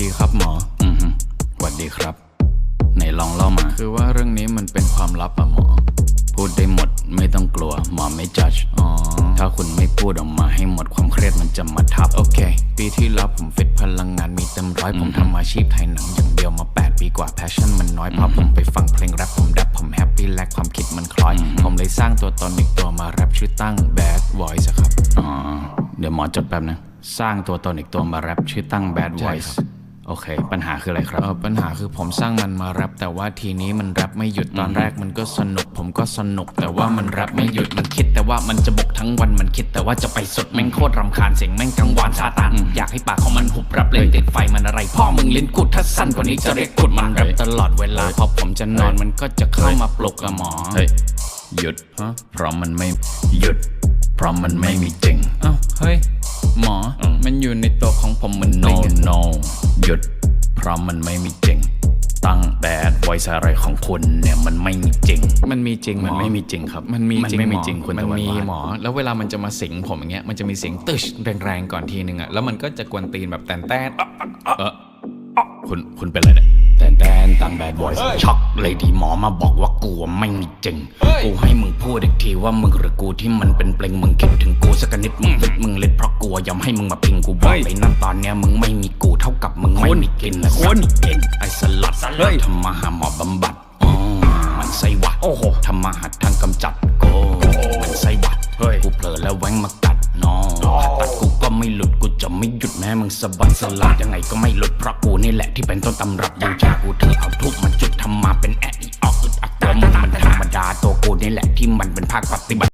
ดีครับหมอ อือฮึหวัดดีครับ ไหนลองเล่ามา คือว่าเรื่องนี้มันเป็นความลับอะหมอ พูดได้หมดไม่ต้องกลัว หมอไม่จัดอ๋อ ถ้าคุณไม่พูดออกมาให้หมดความเครียดมันจะมาทับ โอเค ปีที่แล้วผมฟิตพลังงานมีเต็มร้อย ผมทำอาชีพถ่ายหนังอย่างเดียวมา 8 ปีกว่า แพชชั่นมันน้อยเพราะผมไปฟังเพลงแรปผมแรปผมแฮปปี้และความคิดมันคล้อย ผมเลยสร้างตัวตนอีกตัวมาแรปชื่อตั้ง Bad Voice อะครับ อ๋อ เดี๋ยวหมอจดแป๊บนะ สร้างตัวตนอีกตัวมาแรปชื่อตั้ง Bad ใช่ Voice ครับ โอเค ปัญหาคืออะไรครับเออปัญหาคือผมสร้างมันมาแรปแต่ว่าทีนี้มันแรปไม่หยุดตอนแรกมันก็สนุก ผมก็สนุกแต่ว่ามันแรปไม่หยุดมันคิด แต่ว่ามันจะบกทั้งวันมันคิด แต่ว่าจะไปสุดแม่งโคตรรำคาญเสียงแม่งกังวานซาตานอยากให้ปากของมันหุบรับเล่นติดไฟมันอะไร พ่อมึงลิ้นกุดถ้าสั้นกว่านี้จะเรียกกุดมันแรปตลอดเวลาพอผมจะนอนมันก็จะเข้ามาปลุกอะหมอเฮ้ยหยุดฮะเพราะมันไม่หยุด เพราะมันไม่มีจริงเอ้าเฮ้ยหมออมันอยู่ในตัวของผมเหมือน no ลิง no หยุด เพราะมันไม่มีจริง ตั้ง Bad Voice อะไรของคุณเนี่ยมันไม่มีจริง มันมีจริงหมันไม่มีจริงครับ มันมีมันจริงไม่มีหอจริงคุณมันตะวันมีวาดหมอ แล้วเวลามันจะมาสิงผมอย่างเงี้ยมันจะมีเสียงตึชแรงๆก่อนทีนึงอะแล้วมันก็จะกวนตีนแบบแตนแตนอ๊ะอ๊ะอ๊ะเออคุณคุณเป็นอะไรเนี่ยแต่แดนตั้ง Bad Voice ช็อกเลยที่หมอมาบอกว่ากูอะไม่มีจริง กูให้มึงพูดอีกทีว่ามึงหรือกูที่มันเป็นเปลงมึงคิด ยอมให้มึงมาพิงกูบอกไปนั่นตอนเนี้ยมึงไม่มีกูเท่ากับมึงไม่มีกินนะสักเก่งไอ้สลัดสลัดทำมาหาหมอบำบัดอ๋อมันไส้หวัดโอ้โหทำมาหาทางกำจัดโกมันไส้หวัดเฮ้ยกูเผลอแล้วแว้งมากัดน้องผ่าตัดกูก็ไม่หลุดกูจะไม่หยุดแม้มึงสะบัดสลัดยังไงก็ไม่หลุดเพราะกูนี่แหละที่เป็นต้นตำรับบูชากูเธอเอาทุกมันจุดทำมาเป็นแอะอีออกอึดอัดตัวมึงมันธรรมดาตัวกูนี่แหละที่มันเป็นภาคปฏิบัติ